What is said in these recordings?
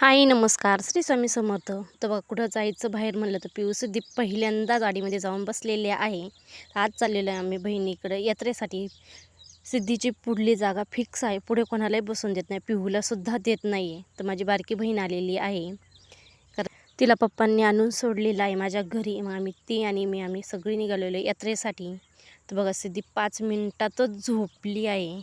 हाय नमस्कार. श्री स्वामी समर्थ. तर बघा कुठं जायचं बाहेर म्हणलं तर पिऊ सिद्धी पहिल्यांदा गाडीमध्ये जाऊन बसलेले आहे. आज चाललेलो आहे आम्ही बहिणीकडे. यात्रेसाठी सिद्धीची पुढली जागा फिक्स आहे. पुढे कोणालाही बसून देत नाही. पिहूलासुद्धा देत नाही आहे तर माझी बारकी बहीण आलेली आहे. कारण तिला पप्पांनी आणून सोडलेलं आहे. माझ्या घरी मग आम्ही ती आणि मी आम्ही सगळी निघालेलो आहे यात्रेसाठी. तर बघा सिद्धी पाच मिनिटातच झोपली आहे.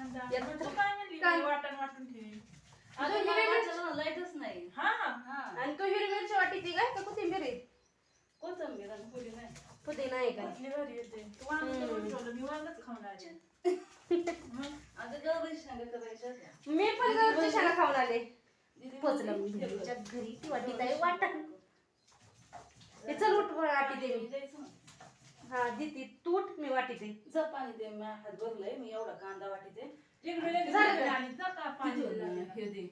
तू काय? म्हणली की वाटण वाटून ठेवी अगं हिरवी मिरची लाईटच नाही. हा हा. आणि तू हिरवी मिरची वाटी ती काय? का कोथिंबीर आहे? कोथंबीर आणि पुरी नाही पुदिना आहे का? कसली भारी येते. तू वांग करून ठेवलं मी वांगच खाऊन आले. अगं गौरी सांगा करायच्या होत्या. मी पण शाळा खाऊन आले. पोचलं मी घरी ती वाटी ताई वाटण ते चल उठ वाटी दे मी. ना. हा दिती तू उठ मी वाटी दे जा पाणी दे मी हात भरलंय मी एवढा कांदा वाटीते. इकडे लगेच झालं. इकडे आणि जा का पाणी तिथून हे दे.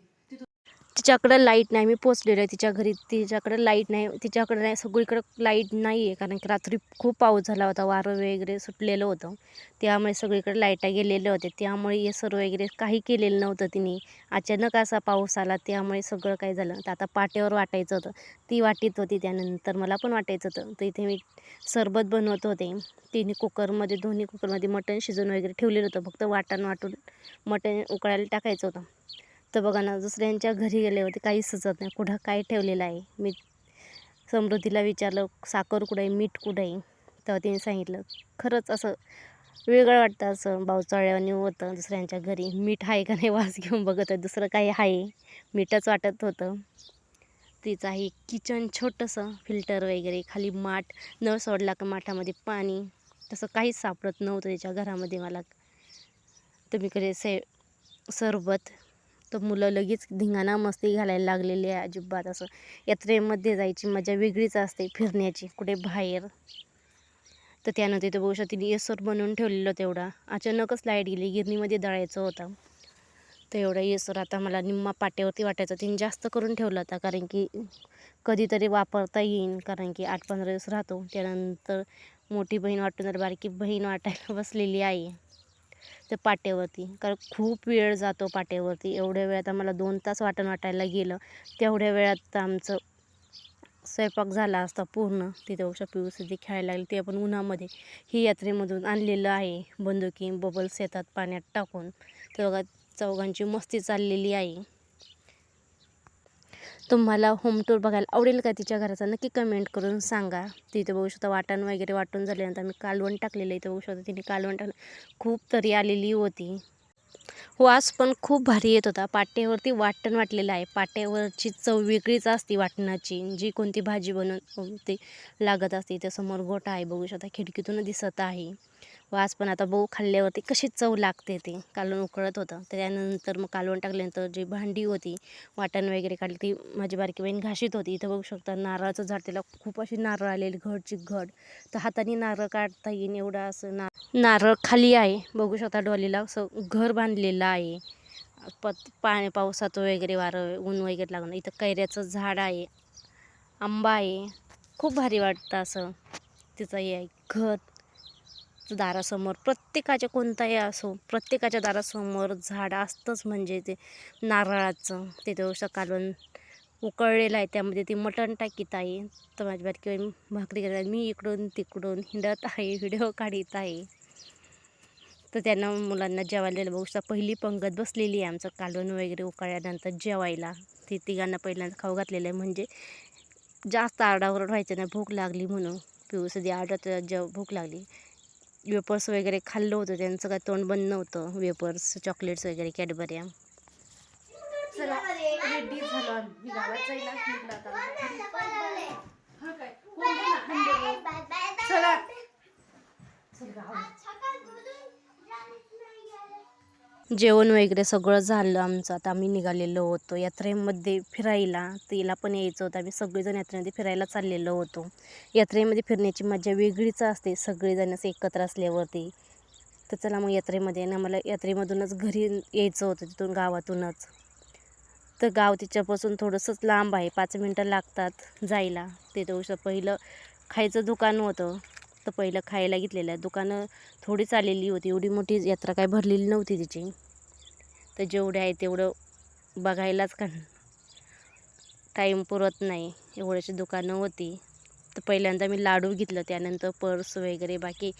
तिच्याकडं लाइट नाही. मी पोचलेलो आहे तिच्या घरी. तिच्याकडं लाइट नाही. तिच्याकडं नाही. सगळीकडं लाइट नाही आहे कारण की रात्री खूप पाऊस झाला होता. वारं वगैरे सुटलेलं होतं. त्यामुळे सगळीकडे लाईटा गेलेल्या होत्या त्यामुळे हे सर्व वगैरे काही केलेलं नव्हतं तिने. अचानक असा पाऊस आला. त्यामुळे सगळं काही झालं तर आता पाट्यावर वाटायचं होतं. ती वाटीत होती त्यानंतर. मला पण वाटायचं होतं. तर इथे मी सरबत बनवत होते. तिने कुकरमध्ये दोन्ही कुकरमध्ये मटण शिजवून वगैरे ठेवलेलं होतं. फक्त वाटण वाटून मटण उकळायला टाकायचं होतं. तर बघा ना दुसऱ्यांच्या घरी गेले होते काही सुचत नाही. कुठं काय ठेवलेलं आहे? मी समृद्धीला विचारलं साखर कुठं आहे? मीठ कुठं आहे? तेव्हा तिने सांगितलं खरंच असं वेगळं वाटतं असं. बावचाळ्याने होतं दुसऱ्यांच्या घरी. मीठ आहे का नाही वास घेऊन बघत आहे. दुसरं काही आहे. मीठच वाटत होतं. तिचं आहे किचन छोटंसं फिल्टर वगैरे. खाली माठ नळ सोडला का माठामध्ये पाणी. तसं काहीच सापडत नव्हतं तिच्या घरामध्ये मला. तुम्ही कधी कडे से सरबत तर मुलं लगेच धिंगाणा मस्ती घालायला लागलेली आहे अजिबात. असं यात्रेमध्ये जायची मजा वेगळीच असते फिरण्याची कुठे बाहेर. तर त्यानंतर इथं बघू तिने येसर बनवून ठेवलेलं तेवढा अचानकच लाइट गेली गिरणीमध्ये दळायचं होतं. तर एवढा येसर आता मला निम्मा पाट्यावरती वाटायचं तिने जास्त करून ठेवला होता कारण की कधीतरी वापरता येईन कारण की आठ पंधरा दिवस राहतो. त्यानंतर मोठी बहीण वाटून तर बारकी बहीण वाटायला बसलेली आहे. त्या पाट्यावरती. कारण खूप वेळ जातो पाट्यावरती. एवढ्या वेळात आम्हाला दोन तास वाटण वाटायला गेलं. तेवढ्या वेळात आमचं स्वयंपाक झाला असता पूर्ण. तिथे उषा पिऊस तिथे खेळायला लागली. ते आपण उन्हामध्ये ही यात्रेमधून आणलेलं आहे. बंदुकी बबल्स येतात पाण्यात टाकून. तेव्हा चौघांची मस्ती चाललेली आहे. तुम्हाला होम टूर बघायला आवडेल का तिच्या घराचा? नक्की कमेंट करून सांगा. तिथे बघू शकता वाटण वगैरे वाटून झाल्यानंतर आम्ही कालवण टाकलेलं इथे बघू शकता तिने कालवण टाकलं. खूप तरी आलेली होती. हो, वास पण खूप भारी येत होता. पाट्यावरती वाटण वाटलेलं आहे. पाट्यावरची चव वेगळीच असते वाटणाची. जी कोणती भाजी बनवून ते लागत असते इथे समोर गोटा आहे. बघू शकता खिडकीतून दिसत आहे. वास पण आता बहू खाल्ल्यावरती कशी चव लागते ते. कालवण उकळत होतं. त्यानंतर मग कालवण टाकल्यानंतर जी भांडी होती वाटण वगैरे काढली ती माझी बारकी बहीण घाशीत होती. इथं बघू शकता नारळाचं झाड त्याला खूप अशी नारळ आलेली घडची घड तर हाताने नारळ काढता येईन एवढं असं ना नारळ खाली आहे. बघू शकता डॉलीला असं घर बांधलेलं आहे. पत पाणी पावसात वगैरे वारं ऊन वगैरे लागणं. इथं कैऱ्याचं झाड आहे. आंबा आहे. खूप भारी वाटतं असं. तिचं हे आहे. घर. दारासमोर प्रत्येकाच्या कोणताही असो प्रत्येकाच्या दारासमोर झाड असतंच म्हणजे ते नारळाचं. ते तेवढं कालवण उकळलेलं आहे त्यामध्ये ती मटण टाकीत आहे तर माझी बारकी किंवा भाकरी करत आहे. मी इकडून तिकडून हिंडत आहे. व्हिडिओ काढीत आहे. तर त्यांना मुलांना जेवायला बघू शकता. पहिली पंगत बसलेली आहे आमचं कालवण वगैरे उकळल्यानंतर जेवायला. ते तिघांना पहिल्यांदा खाऊ घातलेलं आहे. म्हणजे जास्त आरडाओरड व्हायचं नाही. भूक लागली म्हणून. पिऊ आधी आरडत जेव भूक लागली. वेपर्स वगैरे खाल्लं होतं त्यांचं काय तोंड बंद नव्हतं वेपर्स चॉकलेट्स वगैरे कॅडबऱ्या. चला रेडी गावात जायला आता. चला गावात. जेवण वगैरे सगळं झालं आमचं. आता आम्ही निघालेलो होतो. यात्रेमध्ये फिरायला तिला पण यायचं होतं. आम्ही सगळेजण यात्रेमध्ये फिरायला चाललेलो होतो. यात्रेमध्ये फिरण्याची मजा वेगळीच असते. सगळेजण असं एकत्र असल्यावरती. तर चला मग यात्रेमध्ये ना मला यात्रेमधूनच घरी यायचं होतं तिथून गावातूनच. तर गाव तिच्यापासून थोडंसंच लांब आहे. पाच मिनटं लागतात जायला. तिथं उशा पहिलं खायचं दुकान होतं. फक्त पहिलं खायला घेतलेलं आहे दुकानं थोडीच आलेली होती. एवढी मोठी यात्रा काय भरलेली नव्हती तिची. तर जेवढे आहे तेवढं बघायलाच का टाईम पुरत नाही. एवढ्याची दुकानं होती. तर पहिल्यांदा मी लाडू घेतलं. त्यानंतर पर्स वगैरे बाकी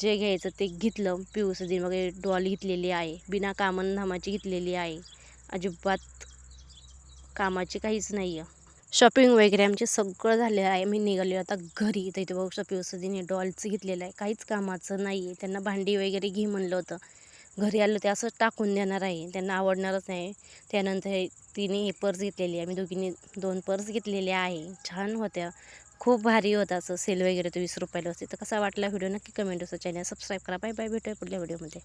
जे घ्यायचं ते घेतलं. पिऊसदी वगैरे डॉल घेतलेली आहे. बिना कामन धामाची घेतलेली आहे. अजिबात कामाची काहीच नाही आहे शॉपिंग वगैरे आमचे सगळं झालेलं आहे. मी निघाले आता घरी. तर इथे बघू शकतो सदीने डॉल्स घेतलेलं आहे. काहीच कामाचं नाही आहे त्यांना भांडी वगैरे घे म्हणलं होतं. घरी आलं ते असं टाकून देणार आहे. त्यांना आवडणारच नाही. त्यानंतर तिने हे पर्स घेतलेली आहे. मी दोघींनी दोन पर्स घेतलेले आहे. छान होत्या. खूप भारी होता असं. सेल वगैरे तो वीस रुपयाला असते तर कसा वाटला व्हिडिओ? नक्की कमेंट असं चॅनल सबस्क्राईब करा. बाय बाय भेटूया पुढल्या व्हिडिओमध्ये